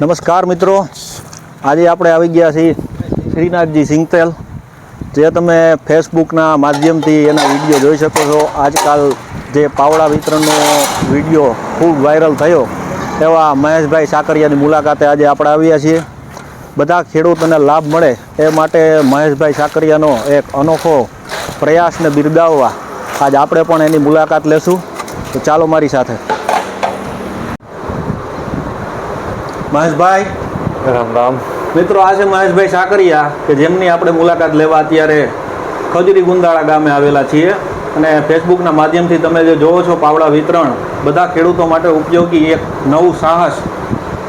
નમસ્કાર મિત્રો. આજે આપણે આવી ગયા છીએ શ્રીનાથજી સિંગતેલ, જે તમે ફેસબુકના માધ્યમથી એના વીડિયો જોઈ શકો છો. આજકાલ જે પાવડા વિતરણનો વીડિયો ખૂબ વાયરલ થયો, એવા મહેશભાઈ સાકરિયાની મુલાકાતે આજે આપણે આવ્યા છીએ. બધા ખેડૂતોને લાભ મળે એ માટે મહેશભાઈ સાકરિયાનો એક અનોખો પ્રયાસને બિરદાવવા આજ આપણે પણ એની મુલાકાત લેશું. તો ચાલો મારી સાથે. મહેશભાઈ? રામ રામ. મિત્રો આ છે મહેશભાઈ સાકરિયા કે જેમની આપણે મુલાકાત લેવા અત્યારે ખજુરી ગુંદાળા ગામે આવેલા છીએ અને ફેસબુકના માધ્યમથી તમે જે જોવો છો પાવડા વિતરણ બધા ખેડૂતો માટે ઉપયોગી એક નવું સાહસ.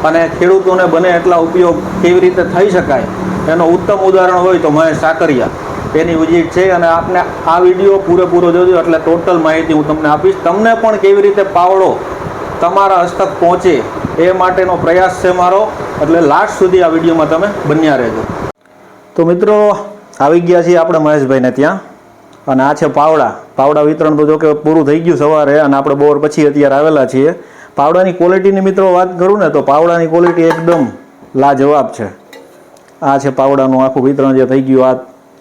અને ખેડૂતોને બને એટલા ઉપયોગ કેવી રીતે થઈ શકાય? એનો ઉત્તમ ઉદાહરણ હોય તો મહેશ સાકરિયા. તેની વિઝિટ છે અને આપને આ વીડિયો પૂરેપૂરો જોજો એટલે ટોટલ માહિતી હું તમને આપીશ. તમને પણ કેવી રીતે પાવડો તમારા હસ્તક પહોંચે એ માટેનો પ્રયાસ છે મારો. એટલે લાસ્ટ સુધી આ વિડીયોમાં તમે બન્યા રહેજો. તો મિત્રો, આવી ગયા છીએ આપણે મહેશભાઈને ત્યાં. અને આ છે પાવડા. પાવડા વિતરણ તો જો કે પૂરું થઈ ગયું સવારે અને આપણે બોર પછી અત્યારે આવેલા છીએ. પાવડાની ક્વોલિટીની મિત્રો વાત કરું ને તો પાવડાની ક્વોલિટી એકદમ લાજવાબ છે. આ છે પાવડાનું આખું વિતરણ જે થઈ ગયું, આ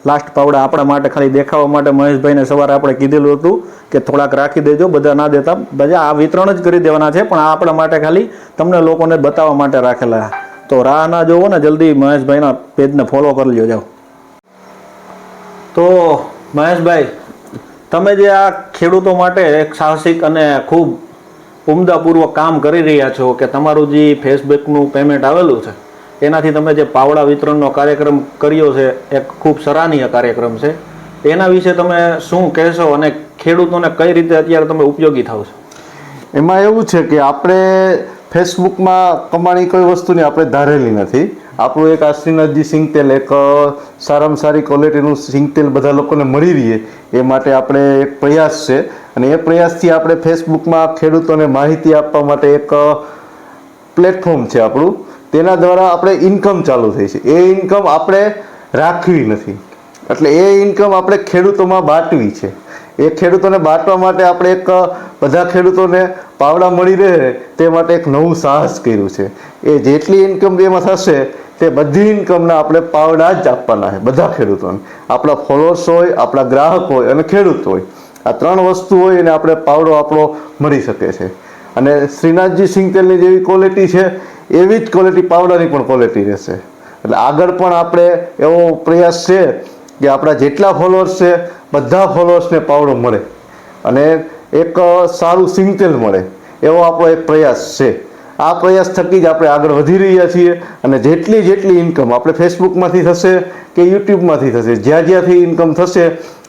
લાસ્ટ પાવડા આપણા માટે ખાલી દેખાવા માટે મહેશભાઈને સવારે આપણે કીધેલું હતું કે થોડાક રાખી દેજો, બધા ના દેતા. બધા આ વિતરણ જ કરી દેવાના છે, પણ આપણા માટે ખાલી તમને લોકોને બતાવવા માટે રાખેલા. તો રાહ ના જોવો ને, જલ્દી મહેશભાઈના પેજને ફોલો કરી લ્યો, જાઓ. તો મહેશભાઈ, તમે જે આ ખેડૂતો માટે એક સાહસિક અને ખૂબ ઉમદાપૂર્વક કામ કરી રહ્યા છો કે તમારું જે ફેસબુકનું પેમેન્ટ આવેલું છે એનાથી તમે જે પાવડા વિતરણનો કાર્યક્રમ કર્યો છે, એક ખૂબ સરાહનીય કાર્યક્રમ છે. એના વિશે તમે શું કહેશો અને ખેડૂતોને કઈ રીતે અત્યારે તમે ઉપયોગી થાવ છો? એમાં એવું છે કે આપણે ફેસબુકમાં કમાણી કોઈ વસ્તુની આપણે ધારેલી નથી. આપણું એક આ શ્રીનાથજી સિંગતેલ, એક સારામાં સારી ક્વોલિટીનું સિંગતેલ બધા લોકોને મળી રહીએ, એ માટે આપણે એક પ્રયાસ છે. અને એ પ્રયાસથી આપણે ફેસબુકમાં ખેડૂતોને માહિતી આપવા માટે એક પ્લેટફોર્મ છે આપણું. તેના દ્વારા આપણે ઇન્કમ ચાલુ થઈ છે. એ ઇન્કમ આપણે રાખવી નથી. એટલે એ ઇન્કમ આપણે ખેડૂતોમાં બાંટવી છે. એ ખેડૂતોને બાંટવા માટે આપણે એક બધા ખેડૂતોને પાવડા મળી રહે તે માટે એક નવું સાહસ કર્યું છે. એ જેટલી ઇન્કમ એમાં થશે, તે બધી ઇન્કમના આપણે પાવડા જ આપવાના છે, બધા ખેડૂતોને. આપણા ફોલોઅર્સ હોય, આપણા ગ્રાહક હોય અને ખેડૂત હોય. આ ત્રણ વસ્તુ હોય એને આપણે પાવડો આપણો મળી શકે છે. અને શ્રીનાથજી સિંગતેલની જેવી ક્વોલિટી છે એવી જ ક્વોલિટી પાવડરની પણ ક્વોલિટી રહેશે. એટલે આગળ પણ આપણે એવો પ્રયાસ છે કે આપણા જેટલા ફોલોઅર્સ છે, બધા ફોલોઅર્સને પાવડો મળે અને એક સારું સિંગતેલ મળે. એવો આપણો એક પ્રયાસ છે. આ પ્રયાસ થકી જ આપણે આગળ વધી રહ્યા છીએ અને જેટલી જેટલી ઇન્કમ આપણે ફેસબુકમાંથી થશે કે યુટ્યુબમાંથી થશે, જ્યાં જ્યાંથી ઇન્કમ થશે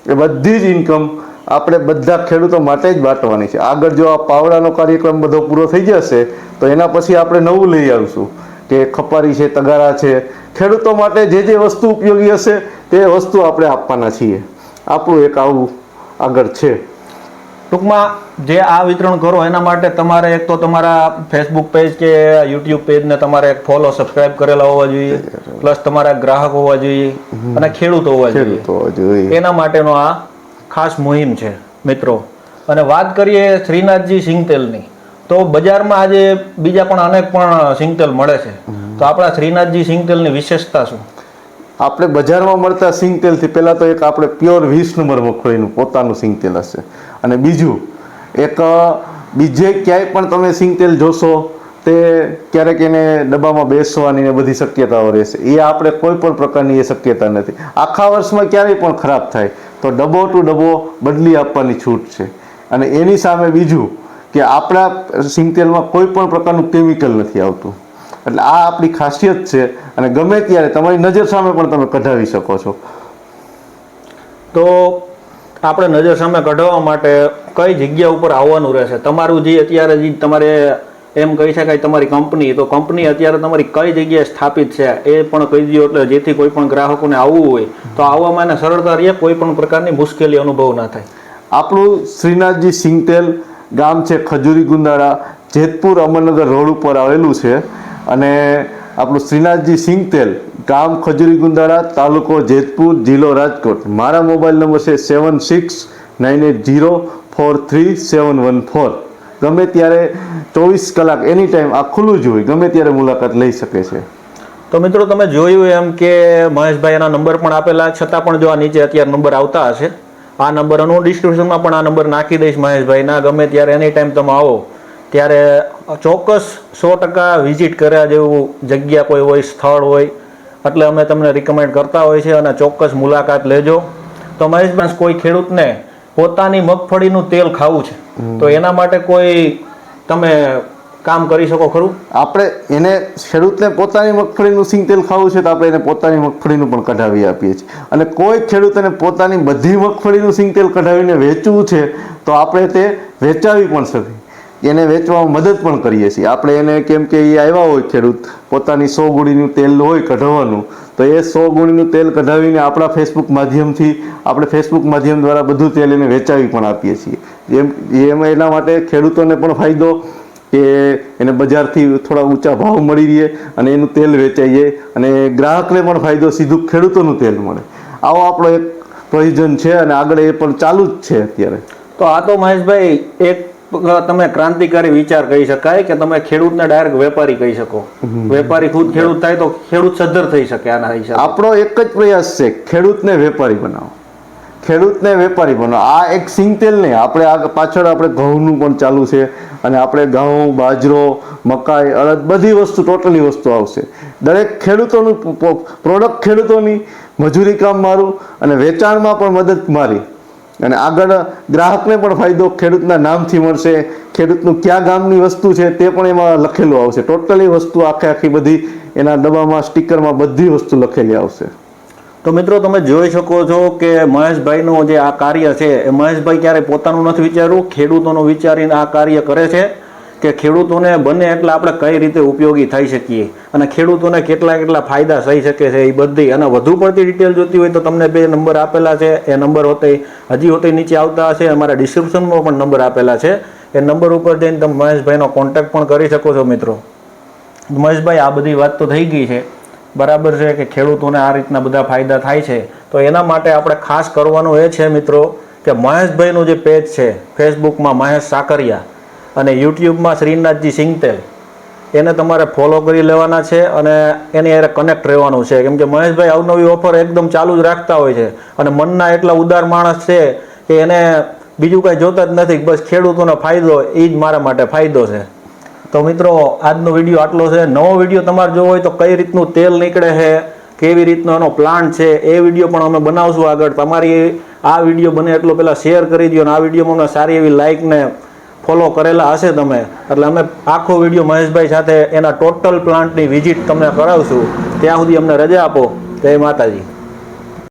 એ બધી જ ઇન્કમ આપણે બધા ખેડૂતો માટે જ બાંટવાની છે. આગળ જો આ પાવડાનો કાર્યક્રમ બધો પૂરો થઈ જશે તો એના પછી આપણે નવું લઈ આવીશું. કે ખપારી છે તગારા છે. ખેડૂતો માટે જે જે વસ્તુ ઉપયોગી હશે તે વસ્તુ આપણે આપવાના છીએ. આપણું એક આવું આગળ છે. ટૂંકમાં જે આ વિતરણ કરો એના માટે તમારે એક તો તમારા ફેસબુક પેજ કે યુટ્યુબ પેજને તમારે એક ફોલો સબસ્ક્રાઇબ કરેલા હોવા જોઈએ. પ્લસ તમારા ગ્રાહક હોવા જોઈએ. અને ખેડૂત હોવા જોઈએ. એના માટેનો આ ખાસ મુહિમ છે, મિત્રો. અને વાત કરીએ શ્રીનાથજી સિંગતેલની, તો બજારમાં આજે બીજા પણ અનેક પણ સિંગતેલ મળે છે. તો આપણા શ્રીનાથજી સિંગતેલની વિશેષતા શું? આપણે બજારમાં મળતા સિંગતેલથી પહેલાં તો એક આપણે પ્યોર વીસ નંબર મગફળીનું પોતાનું સિંગતેલ હશે. અને બીજું, એક બીજે ક્યાંય પણ તમે સિંગતેલ જોશો, તે ક્યારેક એને ડબ્બામાં બેસવાની ને બધી શક્યતાઓ રહેશે. એ આપણે કોઈ પણ પ્રકારની એ શક્યતા નથી. આખા વર્ષમાં ક્યારેય પણ ખરાબ થાય. તો ડબ્બો ટુ ડબ્બો બદલી આપવાની છૂટ છે. અને એની સામે બીજું કે આપણા સિંગતેલમાં કોઈ પણ પ્રકારનું કેમિકલ નથી આવતું. એટલે આ આપણી ખાસિયત છે અને ગમે ત્યારે તમારી નજર સામે પણ તમે કઢાવી શકો છો. તો આપણે નજર સામે કઢાવવા માટે કઈ જગ્યા ઉપર આવવાનું રહેશે? તમારું જે અત્યારે જે તમારે એમ કહી શકાય તમારી કંપની. તો કંપની અત્યારે તમારી કઈ જગ્યાએ સ્થાપિત છે, એ પણ કહી દો એટલે જેથી કોઈ પણ ગ્રાહકોને આવવું હોય, તો આવવામાં એને સરળતા રહે, કોઈ પણ પ્રકારની મુશ્કેલી અનુભવ ના થાય. આપણું શ્રીનાથજી સિંગતેલ ગામ છે, ખજૂરી ગુંદાળા, જેતપુર અમરનગર રોડ ઉપર આવેલું છે. અને આપણું શ્રીનાથજી સિંગતેલ ગામ, ખજૂરી ગુંદાળા, તાલુકો જેતપુર, જિલ્લો રાજકોટ. મારા મોબાઈલ નંબર છે, seven six nine eight zero four three seven one four. ગમે ત્યારે ચોવીસ કલાક એની ટાઈમ આ ખુલ્લું જ હોય, ગમે ત્યારે મુલાકાત લઈ શકે છે. તો મિત્રો તમે જોયું એમ કે મહેશભાઈ એના નંબર પણ આપેલા, છતાં પણ જો આ નીચે અત્યારે નંબર આવતા હશે, આ નંબર હું ડિસ્ક્રિપ્શનમાં પણ આ નંબર નાખી દઈશ મહેશભાઈના ગમે ત્યારે એની ટાઈમ તમે આવો, ત્યારે ચોક્કસ સો ટકા વિઝિટ કર્યા જેવું જગ્યા કોઈ હોય, સ્થળ હોય, એટલે અમે તમને રિકમેન્ડ કરતા હોય છે અને ચોક્કસ મુલાકાત લેજો. તો મહેશભાઈ, કોઈ ખેડૂતને પોતાની મગફળીનું તેલ ખાવું છે. તો એના માટે કોઈ તમે કામ કરી શકો ખરું? આપણે એને ખેડૂતને પોતાની મગફળીનું સિંગ તેલ ખાવું છે તો આપણે એને પોતાની મગફળીનું પણ કઢાવી આપીએ છીએ. અને કોઈ ખેડૂતને પોતાની બધી મગફળીનું સિંગ તેલ કઢાવીને વેચવું છે તો આપણે તે વેચાવી પણ શકીએ. એને વેચવામાં મદદ પણ કરીએ છીએ. આપણે એને કેમ કે એ આવ્યા હોય ખેડૂત, પોતાની સો ગુણીનું તેલ હોય કઢાવવાનું તો એ સો ગુણીનું તેલ કઢાવીને આપણા ફેસબુક માધ્યમથી આપણે ફેસબુક માધ્યમ દ્વારા બધું તેલ એને વેચાવી પણ આપીએ છીએ. એમ, એમાં એના માટે ખેડૂતોને પણ ફાયદો કે એને બજારથી થોડા ઊંચા ભાવ મળી રહે અને એનું તેલ વેચાઈએ અને ગ્રાહકને પણ ફાયદો, સીધું ખેડૂતોનું તેલ મળે. આવો આપણો એક પ્રયોજન છે અને આગળ એ પણ ચાલુ જ છે અત્યારે. તો આ તો મહેશભાઈ, એક તમે ક્રાંતિકારી વિચાર કહી શકાય કે તમે ખેડૂતને ડાયરેક્ટ વેપારી કહી શકો. વેપારી ખુદ ખેડૂત થાય તો ખેડૂત સદ્ધર થઈ શકે આના હિસાબે. આપણો એક જ પ્રયાસ છે ખેડૂતને વેપારી બનાવો ખેડૂતને વેપારી બનાવો આ એક સિંગતેલ નહીં આપણે આ પાછળ આપણે ઘઉંનું પણ ચાલુ છે અને આપણે ઘઉં બાજરો મકાઈ અડદ બધી વસ્તુ ટોટલી વસ્તુ આવશે. દરેક ખેડૂતોનું પ્રોડક્ટ ખેડૂતોની મજૂરી કામ મારું અને વેચાણમાં પણ મદદ મારી. અને આગળ ગ્રાહકને પણ ફાયદો ખેડૂતના નામથી મળશે. ખેડૂતનું કયા ગામની વસ્તુ છે તે પણ એમાં લખેલું આવશે. ટોટલી વસ્તુ આખે આખી બધી એના ડબ્બામાં, સ્ટીકરમાં બધી વસ્તુ લખેલી આવશે. તો મિત્રો તમે જોઈ શકો છો કે મહેશભાઈનું જે આ કાર્ય છે, એ મહેશભાઈ ક્યારે પોતાનું નથી વિચાર્યું? ખેડૂતોનું વિચારીને આ કાર્ય કરે છે. કે ખેડૂતોને બને એટલે આપણે કઈ રીતે ઉપયોગી થઈ શકીએ અને ખેડૂતોને કેટલા કેટલા ફાયદા થઈ શકે છે એ બધી અને વધુ પડતી ડિટેલ જોતી હોય તો તમને બે નંબર આપેલા છે. એ નંબર હોતે હજી હોતે નીચે આવતા હશે. અમારા ડિસ્ક્રિપ્શનમાં પણ નંબર આપેલા છે. એ નંબર ઉપર જઈને તમે મહેશભાઈનો કોન્ટેક્ટ પણ કરી શકો છો મિત્રો. મહેશભાઈ, આ બધી વાત તો થઈ ગઈ છે. બરાબર છે કે ખેડૂતોને આ રીતના બધા ફાયદા થાય છે. તો એના માટે આપણે ખાસ કરવાનું એ છે મિત્રો કે મહેશભાઈનું જે પેજ છે ફેસબુકમાં મહેશ સાકરિયા અને યુટ્યુબમાં શ્રીનાથજી સિંગતેલ. એને તમારે ફોલો કરી લેવાના છે અને એની અરે કનેક્ટ રહેવાનું છે. કેમ કે મહેશભાઈ અવનવી ઓફર એકદમ ચાલુ જ રાખતા હોય છે. અને મનના એટલા ઉદાર માણસ છે કે એને બીજું કાંઈ જોતા જ નથી. બસ ખેડૂતોનો ફાયદો એ જ મારા માટે ફાયદો છે. તો મિત્રો, આજનો વીડિયો આટલો છે. નવો વીડિયો તમારે જોવો હોય તો કઈ રીતનું તેલ નીકળે છે, કેવી રીતનો એનો પ્લાન્ટ છે, એ વીડિયો પણ અમે બનાવશું આગળ. તમારી આ વીડિયો બને એટલો પહેલાં શેર કરી દો અને આ વિડીયોમાં અમને સારી એવી લાઇક ને ફોલો કરેલા હશે તમે. એટલે અમે આખો વીડિયો મહેશભાઈ સાથે એના ટોટલ પ્લાન્ટની વિઝિટ તમને કરાવશું. ત્યાં સુધી અમને રજા આપો. જય માતાજી.